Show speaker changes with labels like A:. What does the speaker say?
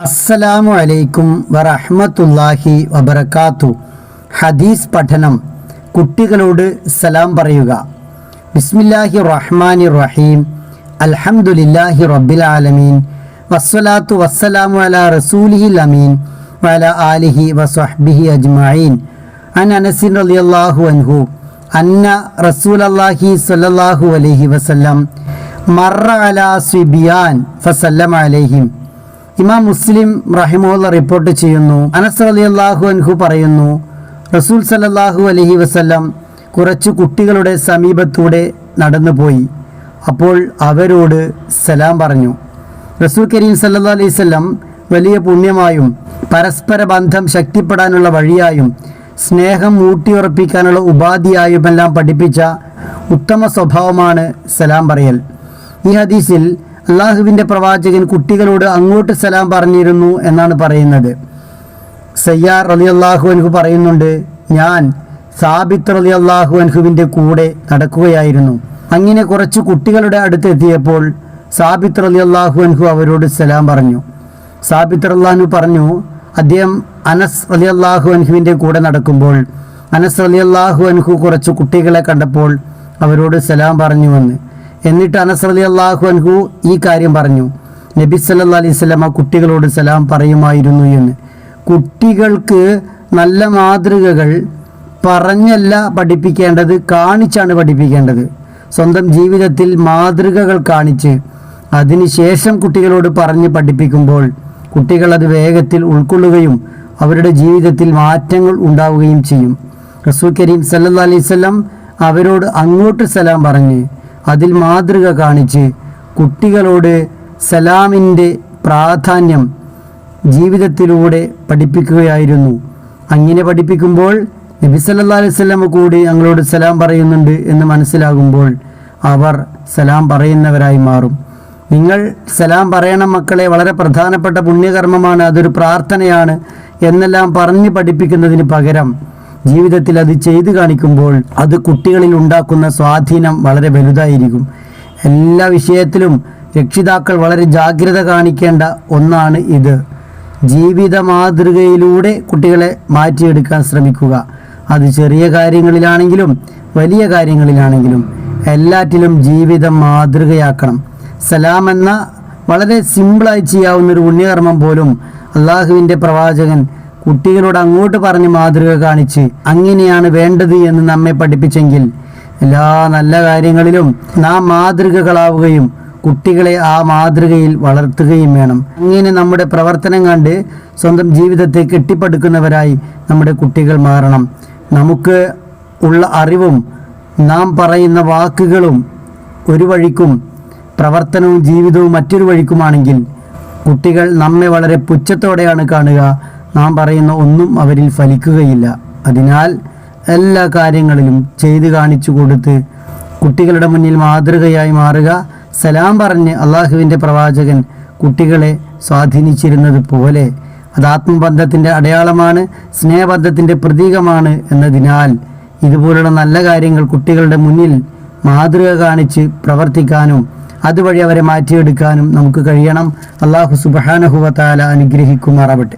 A: അസ്സലാമു അലൈക്കും വറഹ്മത്തുള്ളാഹി വബർക്കാത്തു ഹദീസ് പഠനം. കുട്ടികളോട് സലാം പറയുക. ബിസ്മില്ലാഹി റഹ്മാനി റഹീം. അൽഹംദുലില്ലാഹി റബ്ബിൽ ആലമീൻ. വസ്സലാത്തു വസ്സലാമു അലാ റസൂലിഹി അമീൻ. വഅലാ ആലിഹി വസ്വഹ്ബിഹി അജ്മഈൻ. അൻ അനസിൻ റളിയല്ലാഹു അൻഹു. അന്ന റസൂലല്ലാഹി സ്വല്ലല്ലാഹു അലൈഹി വസല്ലം. മറ അലാ സ്വിബിയാൻ ഫസല്ലം അലൈഹിം. ഇമാം മുസ്ലിം റഹിമുള്ള റിപ്പോർട്ട് ചെയ്യുന്നു. അനസ് അലി അള്ളാഹു അൻഹു പറയുന്നു റസൂൽ സലല്ലാഹു അലഹി വസല്ലം കുറച്ച് കുട്ടികളുടെ സമീപത്തൂടെ നടന്നുപോയി. അപ്പോൾ അവരോട് സലാം പറഞ്ഞു. റസൂൽ കരീം സല്ലാ അലൈഹി വസല്ലം വലിയ പുണ്യമായും പരസ്പര ബന്ധം ശക്തിപ്പെടാനുള്ള വഴിയായും സ്നേഹം ഊട്ടിയുറപ്പിക്കാനുള്ള ഉപാധിയായുമെല്ലാം പഠിപ്പിച്ച ഉത്തമ സ്വഭാവമാണ് സലാം പറയൽ. ഈ ഹദീസിൽ അള്ളാഹുവിന്റെ പ്രവാചകൻ കുട്ടികളോട് അങ്ങോട്ട് സലാം പറഞ്ഞിരുന്നു എന്നാണ് പറയുന്നത്. സയ്യാർ അലി അള്ളാഹു അൻഹു പറയുന്നുണ്ട് ഞാൻ സാബിത്ത് അലി അള്ളാഹു അൻഹുവിന്റെ കൂടെ നടക്കുകയായിരുന്നു. അങ്ങനെ കുറച്ച് കുട്ടികളുടെ അടുത്ത് എത്തിയപ്പോൾ സാബിത്ത് അലി അള്ളാഹു അൻഹു അവരോട് സലാം പറഞ്ഞു. സാബിത്ത് അള്ളാഹു പറഞ്ഞു അദ്ദേഹം അനസ് അലി അള്ളാഹു അൻഹുവിന്റെ കൂടെ നടക്കുമ്പോൾ അനസ് അലി അള്ളാഹു അൻഹു കുറച്ച് കുട്ടികളെ കണ്ടപ്പോൾ അവരോട് സലാം പറഞ്ഞു വന്ന് എന്നിട്ട് അനസ് അലി അള്ളാഹു അൻഹു ഈ കാര്യം പറഞ്ഞു. നബി സല്ലാ അലൈഹി ആ കുട്ടികളോട് സലാം പറയുമായിരുന്നു എന്ന്. കുട്ടികൾക്ക് നല്ല മാതൃകകൾ പറഞ്ഞല്ല പഠിപ്പിക്കേണ്ടത് കാണിച്ചാണ് പഠിപ്പിക്കേണ്ടത്. സ്വന്തം ജീവിതത്തിൽ മാതൃകകൾ കാണിച്ച് അതിനുശേഷം കുട്ടികളോട് പറഞ്ഞ് പഠിപ്പിക്കുമ്പോൾ കുട്ടികൾ അത് വേഗത്തിൽ ഉൾക്കൊള്ളുകയും അവരുടെ ജീവിതത്തിൽ മാറ്റങ്ങൾ ഉണ്ടാവുകയും ചെയ്യും. റസൂൽ കരീം സല്ലാ അലൈഹി സ്വലം അവരോട് അങ്ങോട്ട് സലാം പറഞ്ഞ് അതിൽ മാതൃക കാണിച്ച് കുട്ടികളോട് സലാമിന്റെ പ്രാധാന്യം ജീവിതത്തിലൂടെ പഠിപ്പിക്കുകയായിരുന്നു. അങ്ങനെ പഠിപ്പിക്കുമ്പോൾ നബി സല്ലാ അലൈഹി സ്വലമ കൂടി ഞങ്ങളോട് സലാം പറയുന്നുണ്ട് എന്ന് മനസ്സിലാകുമ്പോൾ അവർ സലാം പറയുന്നവരായി മാറും. നിങ്ങൾ സലാം പറയണം മക്കളെ വളരെ പ്രധാനപ്പെട്ട പുണ്യകർമ്മമാണ് അതൊരു പ്രാർത്ഥനയാണ് എന്നെല്ലാം പറഞ്ഞ് പഠിപ്പിക്കുന്നതിന് പകരം ജീവിതത്തിൽ അത് ചെയ്തു കാണിക്കുമ്പോൾ അത് കുട്ടികളിൽ ഉണ്ടാക്കുന്ന സ്വാധീനം വളരെ വലുതായിരിക്കും. എല്ലാ വിഷയത്തിലും രക്ഷിതാക്കൾ വളരെ ജാഗ്രത കാണിക്കേണ്ട ഒന്നാണ് ഇത്. ജീവിത മാതൃകയിലൂടെ കുട്ടികളെ മാറ്റിയെടുക്കാൻ ശ്രമിക്കുക. അത് ചെറിയ കാര്യങ്ങളിലാണെങ്കിലും വലിയ കാര്യങ്ങളിലാണെങ്കിലും എല്ലാറ്റിലും ജീവിതം മാതൃകയാക്കണം. സലാം എന്ന വളരെ സിമ്പിളായി ചെയ്യാവുന്ന ഒരു പുണ്യകർമ്മം പോലും അള്ളാഹുവിന്റെ പ്രവാചകൻ കുട്ടികളോട് അങ്ങോട്ട് പറഞ്ഞ് മാതൃക കാണിച്ച് അങ്ങനെയാണ് വേണ്ടത് എന്ന് നമ്മെ പഠിപ്പിച്ചെങ്കിൽ എല്ലാ നല്ല കാര്യങ്ങളിലും നാം മാതൃകകളാവുകയും കുട്ടികളെ ആ മാതൃകയിൽ വളർത്തുകയും വേണം. അങ്ങനെ നമ്മുടെ പ്രവർത്തനം കണ്ട് സ്വന്തം ജീവിതത്തെ കെട്ടിപ്പടുക്കുന്നവരായി നമ്മുടെ കുട്ടികൾ മാറണം. നമുക്ക് ഉള്ള അറിവും നാം പറയുന്ന വാക്കുകളും ഒരു വഴിക്കും പ്രവർത്തനവും ജീവിതവും മറ്റൊരു വഴിക്കുമാണെങ്കിൽ കുട്ടികൾ നമ്മെ വളരെ പുച്ഛത്തോടെയാണ് കാണുക. നാം പറയുന്ന ഒന്നും അവരിൽ ഫലിക്കുകയില്ല. അതിനാൽ എല്ലാ കാര്യങ്ങളിലും ചെയ്തു കാണിച്ചു കൊടുത്ത് കുട്ടികളുടെ മുന്നിൽ മാതൃകയായി മാറുക. സലാം പറഞ്ഞ് അള്ളാഹുവിന്റെ പ്രവാചകൻ കുട്ടികളെ സ്വാധീനിച്ചിരുന്നത് പോലെ അത് ആത്മബന്ധത്തിന്റെ അടയാളമാണ് സ്നേഹബന്ധത്തിന്റെ പ്രതീകമാണ് എന്നതിനാൽ ഇതുപോലുള്ള നല്ല കാര്യങ്ങൾ കുട്ടികളുടെ മുന്നിൽ മാതൃക കാണിച്ച് പ്രവർത്തിക്കാനും അതുവഴി അവരെ മാറ്റിയെടുക്കാനും നമുക്ക് കഴിയണം. അള്ളാഹു സുബാനഹുവത്താല അനുഗ്രഹിക്കുമാറാവട്ടെ.